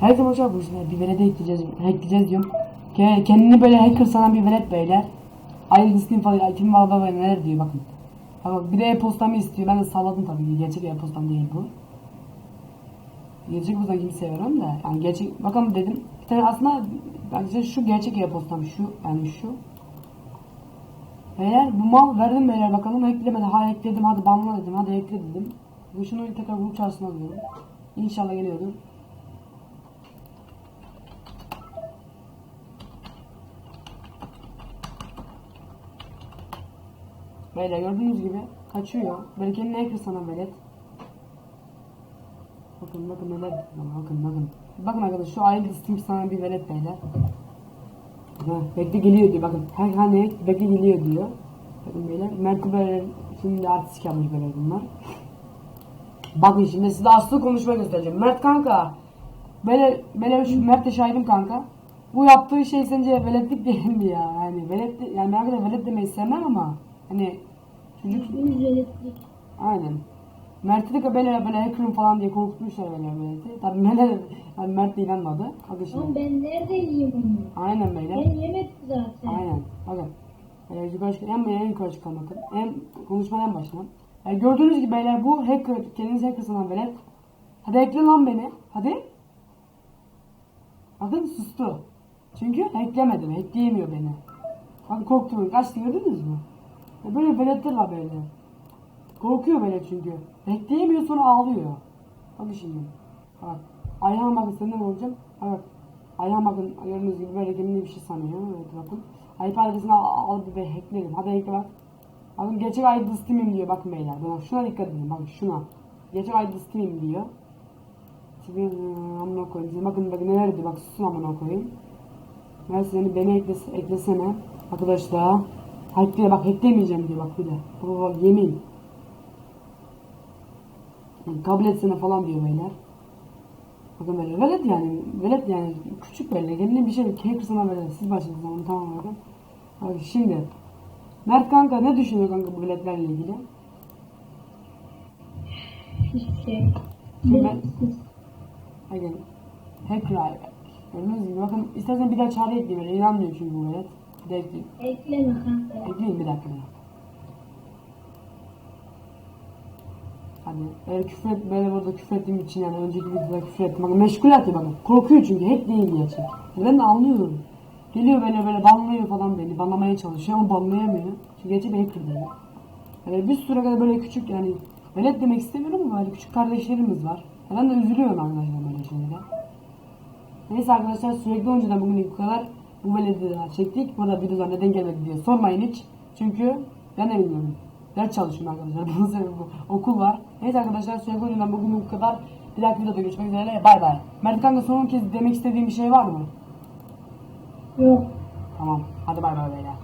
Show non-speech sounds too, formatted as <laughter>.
Her zaman şey yapıyorsun. Bir velede ekleyeceğiz, ekleyeceğiz diyorum. Ke- Kendini böyle hacker sanan bir velet beyler. Aynı Steam falan, kim var baba neler diyor bakın. Ama bir de e-postamı istiyor. Ben de salladım tabii. Gerçek e-postam değil bu. Gerçek postam kimi seviyorum da. Yani gerçek, bakalım dedim. Bir tane aslında bence şu gerçek e-postam şu. Yani şu. Beyler bu mal verdim beyler bakalım eklemedi. Ha ekledim hadi banla dedim hadi ekle dedim. Bu şunu tekrar grup çağrısına alıyorum. İnşallah geliyordur. Beyler gördüğünüz gibi kaçıyor. Böyle kendine ekle sana velet. Bakın bakın neler bakın bakın bakın. Arkadaşlar şu aile Steam sana bir velet beyler. Ha, bekle geliyor diyor bakın. Her hani bekle geliyor diyor. Bakın beyler. Mertebe şimdi artistik yapmış böyle bunlar. Bakın şimdi size aslı konuşma göstereceğim. Mert kanka. Böyle, böyle şu Mert de şahidim kanka. Bu yaptığı şey sence veletlik değil mi ya? Yani velet, yani ben arkadaşlar velet demeyi sevmem ama hani çocuk aynen. Mert'i de böyle böyle hacker'ım falan diye korkutmuşlar böyle Mert'i. Tabii Mert, yani Mert de inanmadı. Şimdi. Ama ben nerede yiyeyim onu? Aynen böyle. Ben yemedim zaten. Aynen. Bakın. Ee, yukarı çık- en, en yukarı çıkalım bakın. En, konuşmadan en. Ee, gördüğünüz gibi beyler bu hacker, kendiniz hacker sanan velet. Hadi ekle lan beni. Hadi. Bakın sustu. Çünkü hacklemedim. Hackleyemiyor beni. Bakın korktum. Kaçtı gördünüz mü? Böyle veletler var böyle. Korkuyor böyle çünkü. Hackleyemiyor sonra ağlıyor. Bakın şimdi. Bak. Ayağım bakın senden olacağım. Bak. Ayağım bakın gördüğünüz gibi böyle kendini bir şey sanıyor. Evet bakın. IP adresini al- alıp bir hacklerim. Hadi hackle bak. Bakın gerçek ID Steam'im diyor bakın beyler. Bak şuna dikkat edin. Bakın şuna. Gerçek ID Steam'im diyor. Şimdi ıı, amına koyayım. Bakın bakın neler diyor. Bak susun amına koyayım. Ben seni beni eklese, eklesene. Arkadaşlar. Hackle bak hacklemeyeceğim diyor bak bir de. Bak, bak, yemin. Yani kabul etsene falan diyor beyler. Bakın böyle velet yani velet yani küçük böyle kendine bir şey sana velet siz başladınız onu tamam bakın. Bak şimdi Mert kanka ne düşünüyor kanka bu veletlerle ilgili? Hiçbir şey. Şimdi ben-. Bakın hacker. Gördüğünüz gibi bakın istersen bir daha çağrı ekleyeyim inanmıyor çünkü bu velet. Bir de ekleyeyim. Ekleme kanka. Ekleyeyim bir dakika. Hadi böyle küfür et, böyle burada küfür ettiğim için yani önceki videoda küfür ettim. Bakın meşgul etti bana. Korkuyor çünkü hep değil gerçek. Yani ben de anlıyorum. Geliyor böyle böyle banlıyor falan beni. Banlamaya çalışıyor ama banlayamıyor. Çünkü bir hacker değil. Yani bir süre kadar böyle küçük yani velet demek istemiyorum ama böyle küçük kardeşlerimiz var. Ya ben de üzülüyorum arkadaşlar böyle şeylere. Neyse arkadaşlar sürekli önceden bugün bu kadar bu daha çektik. Burada videolar neden gelmedi diye sormayın hiç. Çünkü ben de bilmiyorum. Ders çalışıyorum arkadaşlar. <laughs> Bunun sebebi bu. Okul var. Neyse arkadaşlar sürekli önceden bugün bu kadar. Bir dahaki videoda görüşmek üzere. Bay bay. Mert kanka son kez demek istediğim bir şey var mı? Yok. Tamam. Hadi bay bay beyler.